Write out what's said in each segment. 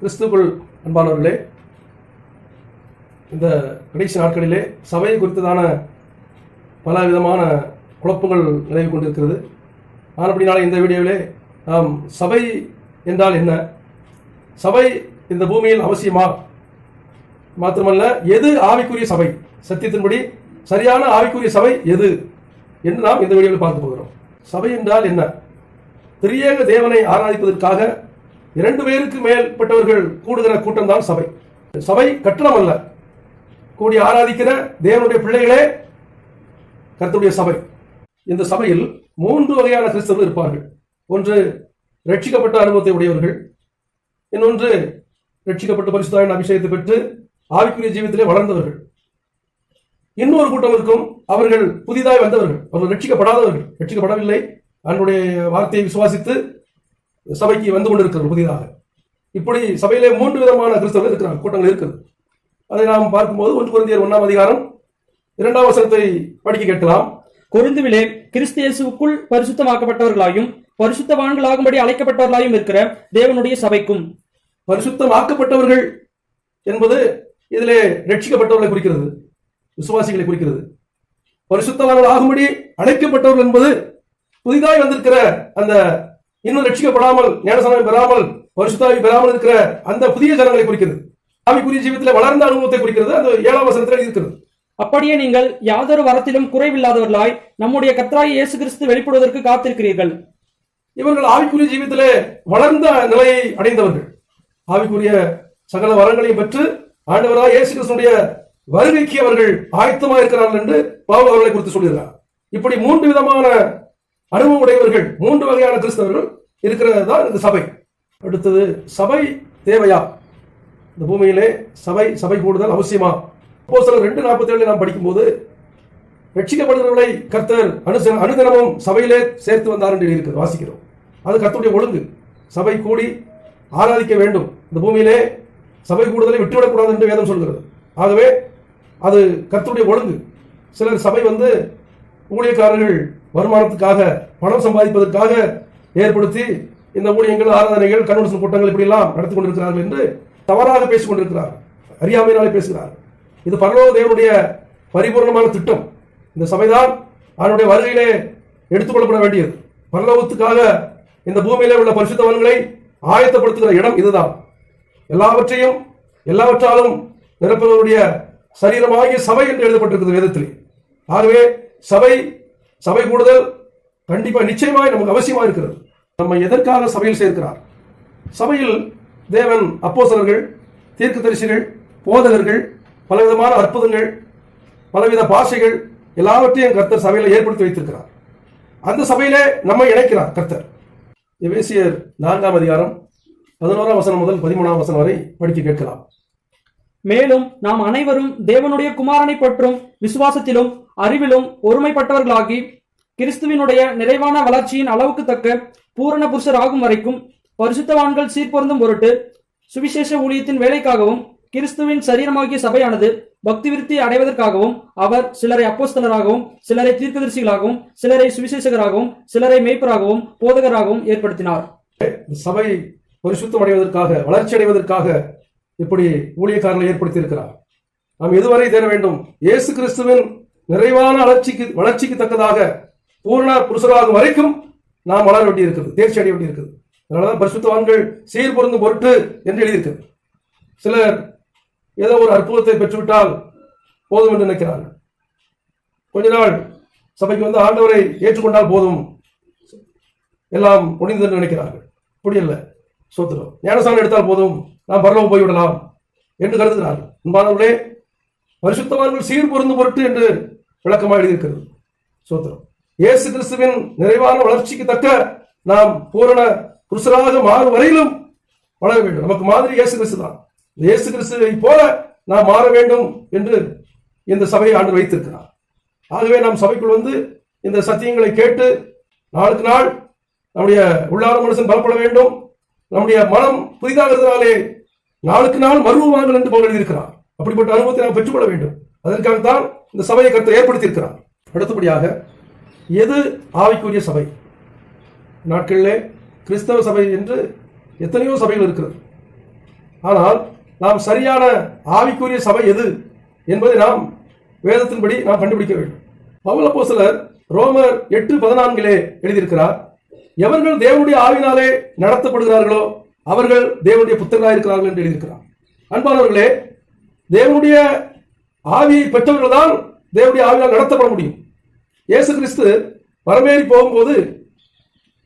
கிறிஸ்துக்குள் அன்பானவர்களே இந்த கடைசி நாட்களிலே சபையை குறித்ததான பல விதமான குழப்பங்கள் நிலவி கொண்டிருக்கிறது. ஆனால் அப்படினால இந்த வீடியோவிலே நாம் சபை என்றால் என்ன? சபை இந்த பூமியில் அவசியமா? மாத்திரமல்ல எது ஆவிக்குரிய சபை? சத்தியத்தின்படி சரியான ஆவிக்குரிய சபை எது? என்று நாம் இந்த வீடியோவில் பார்த்து போகிறோம். சபை என்றால் என்ன? திரியேக தேவனை ஆராதிப்பதற்காக இரண்டு பேருக்கு மேற்பட்டவர்கள் கூடுகிற கூட்டம் தான் சபை. சபை கட்டணம் அல்ல. கூடி ஆராதிக்கிற தேவனுடைய பிள்ளைகளே கருத்துடைய சபை. இந்த சபையில் மூன்று வகையான கிறிஸ்தவர்கள் இருப்பார்கள். ஒன்று ரட்சிக்கப்பட்ட அனுபவத்தை உடையவர்கள். இன்னொன்று ரட்சிக்கப்பட்ட பரிசுதாயின் அபிஷேகத்தை பெற்று ஆவிக்குரிய ஜீவித்திலே வளர்ந்தவர்கள். இன்னொரு கூட்டம் இருக்கும். அவர்கள் புதிதாய் வந்தவர்கள். அவர்கள் ரட்சிக்கப்படாதவர்கள். ரட்சிக்கப்படவில்லை. அவனுடைய வார்த்தையை விசுவாசித்து சபைக்கு வந்து கொண்டிருக்கிறார்கள் புதிதாக. இப்படி சபையிலே மூன்று விதமான கிறிஸ்தவர்கள் இருக்கிறார்கள் கூட்டங்கள் இருக்கிறது அதை நாம் பார்க்கும்போது ஒன்று குருந்தியர் ஒன்றாம் அதிகாரம் இரண்டாம் வசனத்தை படிக்க கேட்கலாம். கொரிந்துவிலே கிறிஸ்து இயேசுவுக்குள் பரிசுத்தமாக்கப்பட்டவர்களாயும் பரிசுத்தவான்களாகும்படி அழைக்கப்பட்டவர்களாயும் இருக்கிற தேவனுடைய சபைக்கும். பரிசுத்தமாக்கப்பட்டவர்கள் என்பது இதிலே ரட்சிக்கப்பட்டவர்களை குறிக்கிறது விசுவாசிகளை குறிக்கிறது. பரிசுத்தவான்கள் ஆகும்படி அழைக்கப்பட்டவர்கள் என்பது புதிதாய் வந்திருக்கிற அந்த இன்னும் ரட்சிக்கப்படாமல் ஞானசனம் பெறாமல் பரிசுத்தாவி பெறாமல் இருக்கிற அந்த புதிய ஜனங்களை குறிக்கிறது. ஆவிக்குரிய ஜீவிதத்தில் வளர்ந்த அனுபவத்தை குறிக்கிறது. அந்த ஏழாம் வசனத்தில் இருக்கிறது. அப்படியே நீங்கள் யாதொரு வரத்திலும் குறைவில்லாதவர்களாய் நம்முடைய கர்த்தராகிய இயேசு கிறிஸ்து வெளிப்படுவதற்கு காத்திருக்கிறீர்கள். இவர்கள் ஆவிக்குரிய ஜீவிதத்திலே வளர்ந்த நிலையை அடைந்தவர்கள். ஆவிக்குரிய சகல வரங்களையும் பெற்று ஆண்டவராக இயேசு கிறிஸ்துடைய வருகைக்கு அவர்கள் ஆயத்தமாக இருக்கிறார்கள் என்று பவுல் அவர்களை குறித்து சொல்கிறார் இப்படி மூன்று விதமான அனுபவம் உடையவர்கள் மூன்று வகையான கிறிஸ்தவர்கள் இருக்கிறது தான் இந்த சபை. அடுத்தது சபை தேவையா? இந்த பூமியிலே சபை சபை கூடுதல் அவசியமா? அப்போ சில ரெண்டு நாற்பத்தி ஏழு நாம் படிக்கும்போது ரட்சிக்கப்படுகிறவர்களை கர்த்தர் அனுச அனுதினமும் சபையிலே சேர்த்து வந்தார் என்று இருக்கிறது வாசிக்கிறோம். அது கர்த்தருடைய ஒழுங்கு. சபை கூடி ஆராதிக்க வேண்டும். இந்த பூமியிலே சபை கூடுதலை விட்டுவிடக்கூடாது என்று வேதம் சொல்கிறது. ஆகவே அது கர்த்தருடைய ஒழுங்கு. சிலர் சபை வந்து ஊழியக்காரர்கள் வருமானத்துக்காக பணம் சம்பாதிப்பதற்காக ஏற்படுத்தி இந்த ஊழியங்கள் ஆராதனைகள் கன்வென்ஷன் கூட்டங்கள் இப்படியெல்லாம் நடத்தி கொண்டிருக்கிறார்கள் என்று தவறாக பேசிக் கொண்டிருக்கிறார். அறியாமையினாலே பேசுகிறார். இது பரலோக தேவனுடைய பரிபூர்ணமான திட்டம். இந்த சபைதான் அவனுடைய வருகையிலே எடுத்துக்கொள்ளப்பட வேண்டியது. பரலோகத்துக்காக இந்த பூமியிலே உள்ள பரிசுத்தவன்களை ஆயத்தப்படுத்துகிற இடம் இதுதான். எல்லாவற்றையும் எல்லாவற்றாலும் நிரப்புவருடைய சரீரமாகிய சபை என்று எழுதப்பட்டிருக்கிறது வேதத்தில். ஆகவே சபை சபை கூடுதல் கண்டிப்பா நிச்சயமாய் நமக்கு அவசியமா இருக்கிறது. நம்ம எதற்காக சபையில் சேர்க்கிறார்? சபையில் தேவன் அப்போஸ்தலர்கள் தீர்க்கதரிசிகள் போதகர்கள் பலவிதமான அற்புதங்கள் பலவித பாஷைகள் எல்லாவற்றையும் கர்த்தர் சபையில் ஏற்படுத்தி வைத்திருக்கிறார். அந்த சபையிலே நம்மை இணைக்கிறார் கர்த்தர். எவேசியர் நான்காம் அதிகாரம் பதினோராம் வசனம் முதல் பதிமூணாம் வசனம் வரை படிக்க கேட்கலாம். மேலும் நாம் அனைவரும் தேவனுடைய குமாரனை பற்றும் விசுவாசத்திலும் அறிவிலும் ஒருமைப்பட்டவர்களாகி கிறிஸ்துவினுடைய நிறைவான வளர்ச்சியின் அளவுக்கு தக்க பூரண புருஷர் ஆகும் வரைக்கும் பரிசுத்தவான்கள் சீர்பொருந்தும் பொருட்டு சுவிசேஷ ஊழியத்தின் வேலைக்காகவும் கிறிஸ்துவின் சரீரமாகிய சபையானது பக்தி விருத்தி அடைவதற்காகவும் அவர் சிலரை அப்போஸ்தலராகவும் சிலரை தீர்க்கதரிசிகளாகவும் சிலரை சுவிசேஷகராகவும் சிலரை மேய்ப்பராகவும் போதகராகவும் ஏற்படுத்தினார். சபை பரிசுத்தம் அடைவதற்காக வளர்ச்சி அடைவதற்காக இப்படி ஊழியக்காரர்களை ஏற்படுத்தி இருக்கிறார் நாம் எதுவரை தேர வேண்டும்? இயேசு கிறிஸ்துவின் நிறைவான வளர்ச்சிக்கு வளர்ச்சிக்கு தக்கதாக பூர்ண புருஷராகும் வரைக்கும் நாம் வளர வேண்டியிருக்கிறது தேர்ச்சி அடைய வேண்டியிருக்கிறது. அதனாலதான் பரிசுத்தவான்கள் சீர் பொருந்தும் பொருட்டு என்று எழுதியிருக்கிறது. சிலர் ஏதோ ஒரு அற்புதத்தை பெற்றுவிட்டால் போதும் என்று நினைக்கிறார்கள். கொஞ்ச நாள் சபைக்கு வந்து ஆண்டவரை ஏற்றுக்கொண்டால் போதும் எல்லாம் முடிந்தது என்று நினைக்கிறார்கள். அப்படி இல்லை சோத்திரம். ஞானசாமி எடுத்தால் போதும். நாம் பரலோகம் போய்விடலாம் என்று கருதுகிறார் அன்பானவர்களே பரிசுத்தவான்கள் சீர் பொருந்து பொருட்டு என்று விளக்கமாக எழுதியிருக்கிறது சோத்திரம். இயேசு கிறிஸ்துவின் நிறைவான வளர்ச்சிக்கு தக்க நாம் பூரண புருஷராக மாறும் வரையிலும் வளர வேண்டும். நமக்கு மாதிரி இயேசு கிறிஸ்து தான். இயேசு கிறிஸ்துவை போல நாம் மாற வேண்டும் என்று இந்த சபையை ஆண்டு வைத்திருக்கிறார். ஆகவே நாம் சபைக்குள் வந்து இந்த சத்தியங்களை கேட்டு நாளுக்கு நாள் நம்முடைய உள்ளார மனுஷன் பலப்பட வேண்டும். நம்முடைய மனம் புதிதாகிறதுனாலே நாளுக்கு நாள் மருவமாங்கள் என்று போல் எழுதியிருக்கிறார். அப்படிப்பட்ட அனுபவத்தை நாம் பெற்றுக்கொள்ள வேண்டும். அதற்காகத்தான் இந்த சபையை கருத்தை ஏற்படுத்தியிருக்கிறார். அடுத்தபடியாக எது ஆவிக்குரிய சபை? நாட்களிலே கிறிஸ்தவ சபை என்று எத்தனையோ சபைகள் இருக்கிறது. ஆனால் நாம் சரியான ஆவிக்குரிய சபை எது என்பதை நாம் வேதத்தின்படி நாம் கண்டுபிடிக்க வேண்டும். பவுல் சிலர் ரோமர் எட்டு பதினான்கிலே எழுதியிருக்கிறார் எவர்கள் தேவனுடைய ஆவினாலே நடத்தப்படுகிறார்களோ அவர்கள் தேவனுடைய புத்தர்களாக இருக்கிறார்கள் என்று எழுதியிருக்கிறார். அன்பானவர்களே தேவனுடைய ஆவியை பெற்றவர்கள் தான் தேவனுடைய ஆவியால் நடத்தப்பட முடியும். இயேசு கிறிஸ்து வரமேறி போகும்போது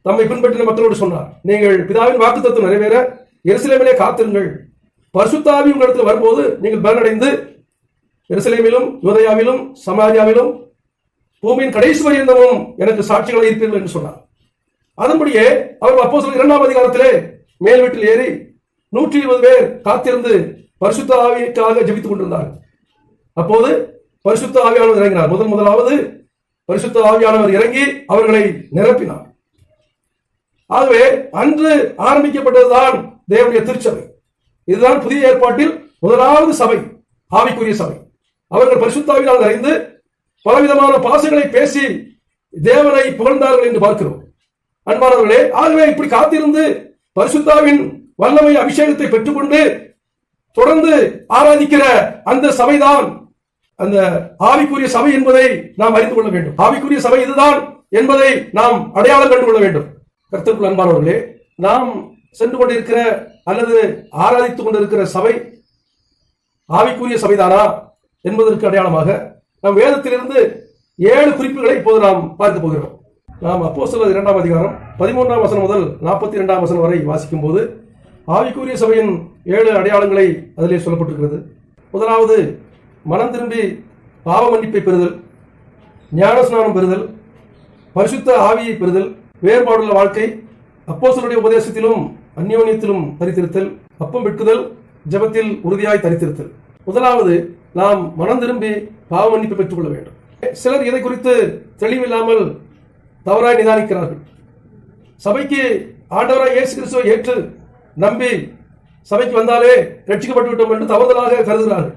தம்மை பின்பற்றின மக்களோடு சொன்னார். நீங்கள் பிதாவின் வாக்குத்தத்தம் நிறைவேற எருசலேமிலே காத்திருங்கள். பரிசுத்தாவி உங்களிடத்தில் வரும்போது நீங்கள் பலனடைந்து எருசலேமிலும் யோதயாவிலும் சமாரியாவிலும் பூமியின் கடைசி பரியந்தமும் எனக்கு சாட்சிகளை இருப்பீர்கள் என்று சொன்னார். அதன்படியே அவர் அப்போ இரண்டாம் அதிகாரத்திலே மேல் வீட்டில் ஏறி நூற்றி இருபது பேர் காத்திருந்து பரிசுத்த ஆவிக்காக ஜெபித்துக் கொண்டிருந்தார்கள். அப்போது பரிசுத்த ஆவியானவர் இறங்கினார். முதல் முதலாவது பரிசுத்த ஆவியானவர் இறங்கி அவர்களை நிரப்பினார். ஆகவே அன்று ஆரம்பிக்கப்பட்டதுதான் தேவனுடைய திருச்சபை. இதுதான் புதிய ஏற்பாட்டில் முதலாவது சபை ஆவிக்குரிய சபை. அவர்கள் பரிசுத்தாவினால் அறிந்து பலவிதமான பாசங்களை பேசி தேவனை புகழ்ந்தார்கள் என்று பார்க்கிறோம். அன்பானவர்களே ஆகவே இப்படி காத்திருந்து பரிசுத்தாவின் வல்லமை அபிஷேகத்தை பெற்றுக்கொண்டு தொடர்ந்து ஆராதிக்கிற அந்த சபைதான் அந்த ஆவிக்குரிய சபை என்பதை நாம் அறிந்து கொள்ள வேண்டும். ஆவிக்குரிய சபை இதுதான் என்பதை நாம் அடையாளம் கண்டு கொள்ள வேண்டும். கருத்துக்குள் அன்பானவர்களே நாம் சென்று கொண்டிருக்கிற அல்லது ஆராதித்துக் கொண்டிருக்கிற சபை ஆவிக்குரிய சபைதானா என்பதற்கு அடையாளமாக நம் வேதத்திலிருந்து ஏழு குறிப்புகளை இப்போது நாம் பார்க்க போகிறோம். நாம் அப்போ இரண்டாம் அதிகாரம் பதிமூன்றாம் வசனம் முதல் நாற்பத்தி இரண்டாம் வசனம் வரை வாசிக்கும் போது ஆவிக்குரிய சபையின் ஏழு அடையாளங்களை அதிலே சொல்லப்பட்டிருக்கிறது. முதலாவது மனம் திரும்பி பாவ மன்னிப்பை பெறுதல் ஞானஸ்நானம் பெறுதல் பரிசுத்த ஆவியை பெறுதல் வேறுபாடுள்ள வாழ்க்கை அப்போசருடைய உபதேசத்திலும் அந்யோன்யத்திலும் தரித்திருத்தல் அப்பம் விற்குதல் ஜெபத்தில் உறுதியாய் தரித்திருத்தல். முதலாவது நாம் மனம் திரும்பி பாவ மன்னிப்பு பெற்றுக்கொள்ள வேண்டும். சிலர் இதை குறித்து தெளிவில்லாமல் தவறாய் நிதானிக்கிறார்கள் சபைக்கு ஆண்டவராய் இயேசு கிறிஸ்துவை ஏற்று நம்பி சபைக்கு வந்தாலே ரட்சிக்கப்பட்டு விட்டோம் என்று தவறுதலாக கருதுகிறார்கள்.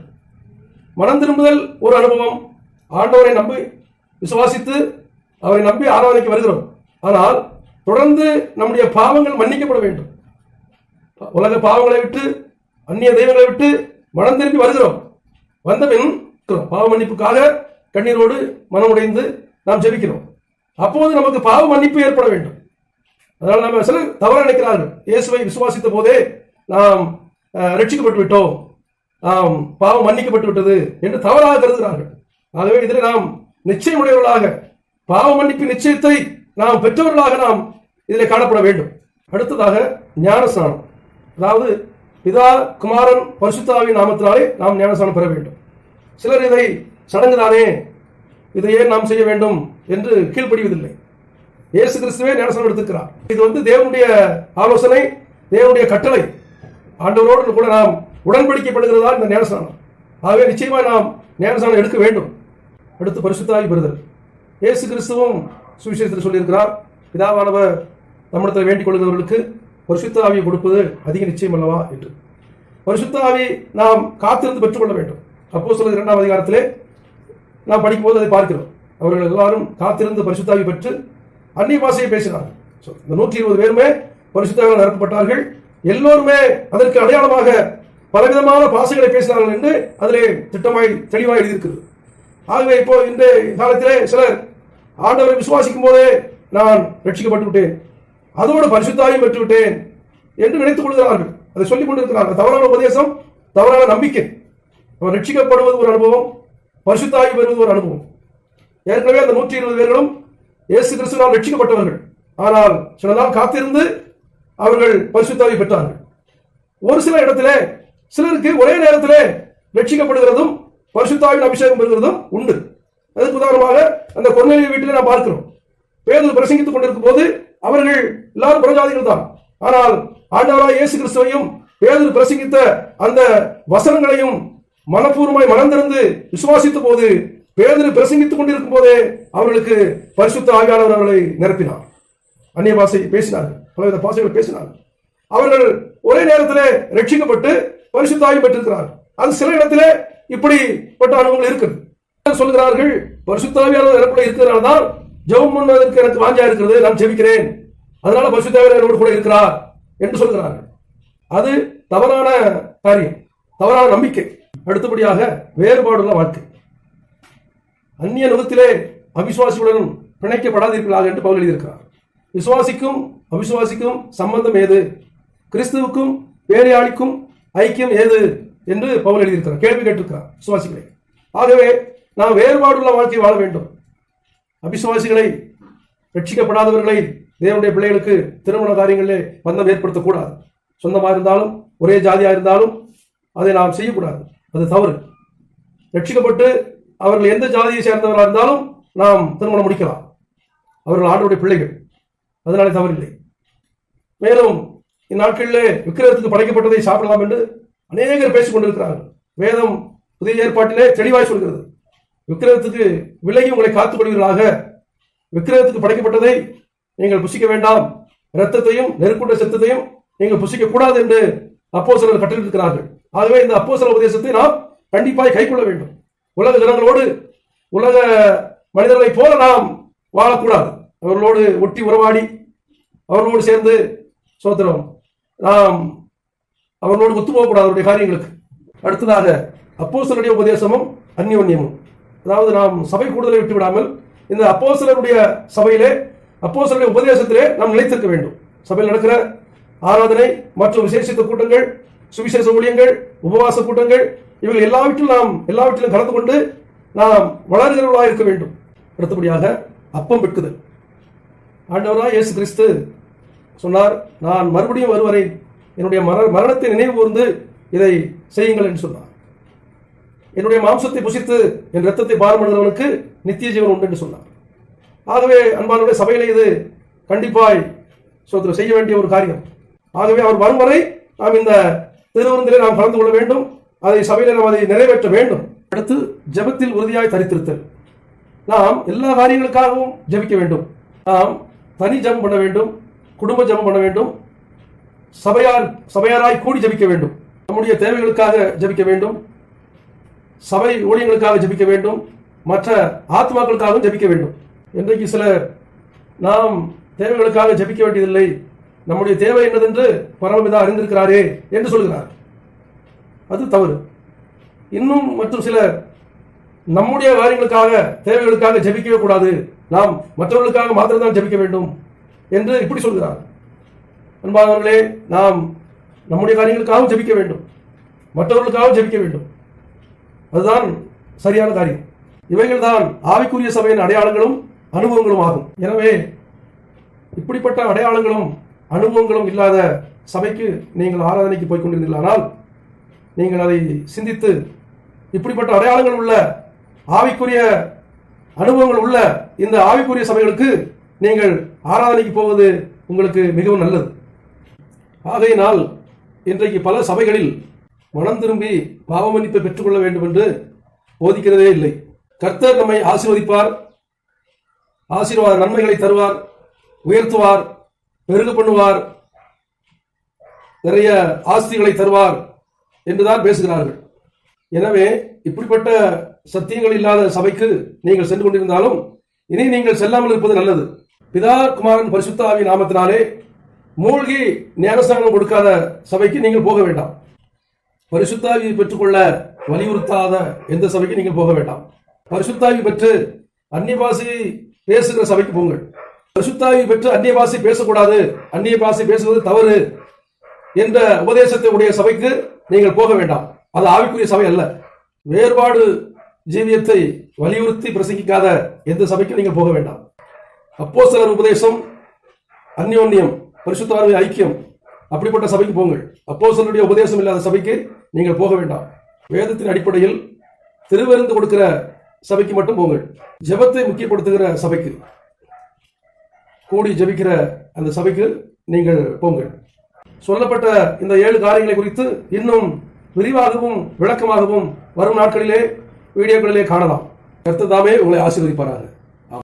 மனம் திரும்புதல் ஒரு அனுபவம். ஆண்டவரை நம்பி விசுவாசித்து அவரை நம்பி ஆராதனைக்கு வருகிறோம். ஆனால் தொடர்ந்து நம்முடைய பாவங்கள் மன்னிக்கப்பட வேண்டும். உலக பாவங்களை விட்டு அந்நிய தெய்வங்களை விட்டு மனம் திரும்பி வருகிறோம். வந்தபின் பாவ மன்னிப்புக்காக கண்ணீரோடு மனமுடைந்து நாம் ஜெபிக்கிறோம். அப்போது நமக்கு பாவ மன்னிப்பு ஏற்பட வேண்டும். அதனால் நம்ம சிலர் தவறு நினைக்கிறார்கள். இயேசுவை விசுவாசித்த போதே நாம் ரட்சிக்கப்பட்டு விட்டோம். நாம் பாவம் மன்னிக்கப்பட்டு விட்டது என்று தவறாக கருதுகிறார்கள். ஆகவே இதில் நாம் நிச்சயமுடையவர்களாக பாவ மன்னிப்பு நிச்சயத்தை நாம் பெற்றவர்களாக நாம் இதில் காணப்பட வேண்டும். அடுத்ததாக ஞானஸ்நானம். அதாவது பிதா குமாரன் பரிசுத்தாவின் நாமத்தினாலே நாம் ஞானஸ்நானம் பெற வேண்டும். சிலர் இதை சடங்குதானே இதை ஏன் நாம் செய்ய வேண்டும் என்று கீழ்ப்படிவதில்லை. இயேசு கிறிஸ்துவே ஞானஸ்நானம் எடுத்துக்கிறார். இது வந்து தேவனுடைய ஆலோசனை தேவனுடைய கட்டளை. ஆண்டவரோடு கூட நாம் உடன்படிக்கப்படுகிறதா இந்த நேரசனம் ஆகவே நிச்சயமா நாம் நேரசனம் எடுக்க வேண்டும். அடுத்து பரிசுத்தாவி பெறுதல். இயேசு கிறிஸ்துவும் சுவிசேஷத்தில் சொல்லியிருக்கிறார் பிதாவானவர் நம்மிடத்தில் வேண்டிக் கொள்கிறவர்களுக்கு பரிசுத்த ஆவியை கொடுப்பது அதிக நிச்சயம் அல்லவா? என்று. பரிசுத்த ஆவி நாம் காத்திருந்து பெற்றுக்கொள்ள வேண்டும். அப்போ சொல்ல இரண்டாம் அதிகாரத்திலே நாம் படிக்கும்போது அதை பார்க்கிறோம். அவர்கள் எல்லாரும் காத்திருந்து பரிசுத்தாவி பெற்று அந்நிய பாஷையை பேசினார்கள். ஸோ இந்த நூற்றி இருபது பேருமே பரிசுத்தாவினால் நிரப்பப்பட்டார்கள். எல்லோருமே அதற்கு அடையாளமாக பலவிதமான பாசைகளை பேசினார்கள் என்று அதிலே திட்டமாய் தெளிவாக எழுதியிருக்கிறது. ஆகவே இப்போ இந்த காலத்திலே சிலர் ஆண்டவரை விசுவாசிக்கும் போதே நான் ரட்சிக்கப்பட்டு விட்டேன். அதோடு பரிசுத்தாயும் பெற்று விட்டேன் என்று நினைத்துக் கொள்கிறார்கள். அதை சொல்லிக் கொண்டிருக்கிறார்கள். தவறான உபதேசம் தவறான நம்பிக்கை. அவர் ரட்சிக்கப்படுவது ஒரு அனுபவம். பரிசுத்தாகி வருவது ஒரு அனுபவம். ஏற்கனவே அந்த நூற்றி இருபது பேர்களும் இயேசு கிறிஸ்துவால் ரட்சிக்கப்பட்டவர்கள். ஆனால் சில நாள் காத்திருந்து அவர்கள் பரிசுத்தாவை பெற்றார்கள். ஒரு சில இடத்துல சிலருக்கு ஒரே நேரத்தில் ரட்சிக்கப்படுகிறதும் பரிசுத்தாவின் அபிஷேகம் பெறுகிறதும் உண்டு. அதுக்கு உதாரணமாக அந்த கொர்நேலிய வீட்டில் நாம் பார்க்கிறோம். பேதர் பிரசங்கித்துக் கொண்டிருக்கும் போது அவர்கள் எல்லாரும் புறஜாதிகள் தான். ஆனால் ஆண்டவராய் இயேசு கிறிஸ்துவையும் பேதர் பிரசங்கித்த அந்த வசனங்களையும் மனப்பூர்வமாய் மனந்திறந்து விசுவாசித்த போது பேதர் பிரசங்கித்துக் கொண்டிருக்கும் போதே அவர்களுக்கு பரிசுத்த ஆவியானவர் அவர்களை நிரப்பினார். அந்நிய பாசை பேசினார்கள். பலவித பாசைகள் பேசினார்கள். அவர்கள் ஒரே நேரத்தில் ரட்சிக்கப்பட்டு பரிசுத்தாயும் பெற்றிருக்கிறார்கள். அது சில இடத்துல இப்படிப்பட்ட அனுபவங்கள் இருக்கிறது. சொல்கிறார்கள் பரிசுத்தாவியானவர் எனக்குள்ள இருக்கிறதுனால தான் ஜெபம் பண்ணுவதற்கு எனக்கு வாஞ்சா இருக்கிறது. நான் ஜெபிக்கிறேன். அதனால பரிசுத்தாவியானவர் என்னோடு கூட இருக்கிறார் என்று சொல்கிறார்கள். அது தவறான காரியம். தவறான நம்பிக்கை. அடுத்தபடியாக வேறுபாடுள்ள வாழ்க்கை. அந்நிய நுகத்திலே அவிசுவாசிகளுடன் பிணைக்கப்படாதீர்களாக என்று பவுல் எழுதியிருக்கிறார். விசுவாசிக்கும் அவிசுவாசிக்கும் சம்பந்தம் ஏது? கிறிஸ்துவுக்கும் வேலையாளிக்கும் ஐக்கியம் ஏது? என்று பவுல் எழுதியிருக்கிறார். கேள்வி கேட்டிருக்கிறார் விசுவாசிகளை. ஆகவே நாம் வேறுபாடுள்ள வாழ்க்கை வாழ வேண்டும். அபிசுவாசிகளை ரட்சிக்கப்படாதவர்களை தேவனுடைய பிள்ளைகளுக்கு திருமண காரியங்களிலே பந்தம் ஏற்படுத்தக்கூடாது. சொந்தமாக இருந்தாலும் ஒரே ஜாதியாக இருந்தாலும் அதை நாம் செய்யக்கூடாது. அது தவறு. ரட்சிக்கப்பட்டு அவர்கள் எந்த ஜாதியை சேர்ந்தவர்களாக இருந்தாலும் நாம் திருமணம் முடிக்கலாம். அவர்கள் ஆண்டவருடைய பிள்ளைகள். அதனாலே தவறில்லை. மேலும் இந்நாட்களிலே விக்கிரகத்துக்கு படைக்கப்பட்டதை சாப்பிடலாம் என்று அநேகர் பேசிக் கொண்டிருக்கிறார்கள். வேதம் புதிய ஏற்பாட்டிலே தெளிவாய் சொல்கிறது. விக்கிரகத்துக்கு விலகி உங்களை காத்துக் கொள்வீர்களாக விக்கிரகத்துக்கு படைக்கப்பட்டதை நீங்கள் புசிக்க வேண்டாம். இரத்தத்தையும் நெருக்குண்ட சத்தத்தையும் நீங்கள் புசிக்க கூடாது என்று அப்போ சிலர் கட்டளிட்டிருக்கிறார்கள் ஆகவே இந்த அப்போ உபதேசத்தை நாம் கண்டிப்பாய் கைக்கொள்ள வேண்டும். உலக ஜனங்களோடு உலக மனிதர்களைப் போல நாம் வாழக்கூடாது. அவர்களோடு ஒட்டி உறவாடி அவர்களோடு சேர்ந்து சோத்திரம். நாம் அவர்களோடு ஒத்து போகக்கூடாது அவருடைய காரியங்களுக்கு. அடுத்ததாக அப்போசலுடைய உபதேசமும் அந்யோன்யமும் அதாவது நாம் சபை கூடுதலை விட்டு விடாமல் இந்த அப்போசலருடைய சபையிலே அப்போசலுடைய உபதேசத்திலே நாம் நிலைத்திருக்க வேண்டும். சபையில் நடக்கிற ஆராதனை மற்றும் விசேஷித்த கூட்டங்கள் சுவிசேஷ ஊழியங்கள் உபவாச கூட்டங்கள் இவர்கள் எல்லாவற்றிலும் நாம் எல்லாவற்றிலும் கலந்து கொண்டு நாம் வளர்கிறவர்களாக இருக்க வேண்டும். அடுத்தபடியாக அப்பம் வெட்குதல் ஆண்டவராக இயேசு கிறிஸ்து சொன்னார் நான் மறுபடியும் வருவரை என்னுடைய மர மரணத்தை நினைவு கூர்ந்து இதை செய்யுங்கள் என்று சொன்னார். என்னுடைய மாம்சத்தை புசித்து என் ரத்தத்தை பாரம்படுகிறவனுக்கு நித்திய ஜீவன் உண்டு என்று சொன்னார். ஆகவே அன்பானுடைய சபையில் இது கண்டிப்பாய் செய்ய வேண்டிய ஒரு காரியம். ஆகவே அவர் வரும் வரை நாம் இந்த திருவிருந்திலே நாம் கலந்து கொள்ள வேண்டும். அதை சபையில் நாம் அதை நிறைவேற்ற வேண்டும். அடுத்து ஜெபத்தில் உறுதியாய் தரித்திருத்தல். நாம் எல்லா காரியங்களுக்காகவும் ஜெபிக்க வேண்டும். நாம் தனி ஜபம் பண்ண வேண்டும் குடும்ப ஜபம் பண்ண வேண்டும் சபையார் சபையாராய் கூடி ஜெபிக்க வேண்டும். நம்முடைய தேவைகளுக்காக ஜெபிக்க வேண்டும் சபை ஊழியங்களுக்காக ஜெபிக்க வேண்டும் மற்ற ஆத்மாக்களுக்காகவும் ஜெபிக்க வேண்டும். இன்றைக்கு சிலர் நாம் தேவைகளுக்காக ஜெபிக்க வேண்டியதில்லை நம்முடைய தேவை என்னதென்று பரமபிதா அறிந்திருக்கிறாரே என்று சொல்கிறார். அது தவறு. இன்னும் மற்றும் சில நம்முடைய காரியங்களுக்காக தேவைகளுக்காக ஜெபிக்கவே கூடாது. நாம் மற்றவர்களுக்காக மாத்திரம்தான் ஜெபிக்க வேண்டும் என்று இப்படி சொல்கிறார். அன்பானவர்களே நாம் நம்முடைய காரியங்களுக்காகவும் ஜெபிக்க வேண்டும். மற்றவர்களுக்காகவும் ஜெபிக்க வேண்டும். அதுதான் சரியான காரியம். இவைகள் தான் ஆவிக்குரிய சபையின் அடையாளங்களும் அனுபவங்களும் ஆகும். எனவே இப்படிப்பட்ட அடையாளங்களும் அனுபவங்களும் இல்லாத சபைக்கு நீங்கள் ஆராதனைக்கு போய் கொண்டிருந்தீர்களானால் நீங்கள் அதை சிந்தித்து இப்படிப்பட்ட அடையாளங்கள் உள்ள ஆவிக்குரிய அனுபவங்கள் உள்ள இந்த ஆவிக்குரிய சபைகளுக்கு நீங்கள் ஆராதனைக்கு போவது உங்களுக்கு மிகவும் நல்லது. ஆகையினால் இன்றைக்கு பல சபைகளில் மனம் திரும்பி பாவமன்னிப்பை பெற்றுக்கொள்ள வேண்டும் என்று போதிக்கிறதே இல்லை. கர்த்தர் நம்மை ஆசீர்வதிப்பார் ஆசீர்வாத நன்மைகளை தருவார் உயர்த்துவார் பெருக பண்ணுவார். நிறைய ஆஸ்திகளை தருவார் என்றுதான் பேசுகிறார்கள். எனவே இப்படிப்பட்ட சத்தியங்கள் இல்லாத சபைக்கு நீங்கள் சென்று கொண்டிருந்தாலும் இனி நீங்கள் செல்லாமல் இருப்பது நல்லது. பிதா குமாரன் பரிசுத்தாவி நாமத்தினாலே மூழ்கி ஞானஸ்தானம் கொடுக்காத சபைக்கு நீங்கள் போக வேண்டாம். பரிசுத்தாவியை பெற்றுக்கொள்ள வலியுறுத்தாத எந்த சபைக்கு நீங்கள் போக வேண்டாம். பரிசுத்தாவி பெற்று அந்நிய பேசுகிற சபைக்கு போங்கள். பரிசுத்தாவி பெற்று அந்நிய பாஷை பேசக்கூடாது. அந்நிய பாஷை பேசுவது தவறு என்ற உபதேசத்தை உடைய சபைக்கு நீங்கள் போக வேண்டாம். அது ஆவிக்குரிய சபை அல்ல. வேறுபாடு ஜீவியத்தை வலியுறுத்தி பிரசங்கிக்காத எந்த சபைக்கும் நீங்கள் போக வேண்டாம். அப்போ சிலர் உபதேசம் அந்யோன்யம் பரிசுத்தாருடைய ஐக்கியம் அப்படிப்பட்ட சபைக்கு போங்கள். அப்போ உபதேசம் இல்லாத சபைக்கு நீங்கள் போக வேண்டாம். வேதத்தின் அடிப்படையில் திருவருந்து கொடுக்கிற சபைக்கு மட்டும் போங்கள். ஜெபத்தை முக்கியப்படுத்துகிற சபைக்கு. கூடி ஜெபிக்கிற அந்த சபைக்கு நீங்கள் போங்கள். சொல்லப்பட்ட இந்த ஏழு காரியங்களை குறித்து இன்னும் விரிவாகவும் விளக்கமாகவும் வரும் நாட்களிலே வீடியோக்களிலே காணலாம். கர்த்தர் தாமே உங்களை ஆசீர்வதிப்பார்கள்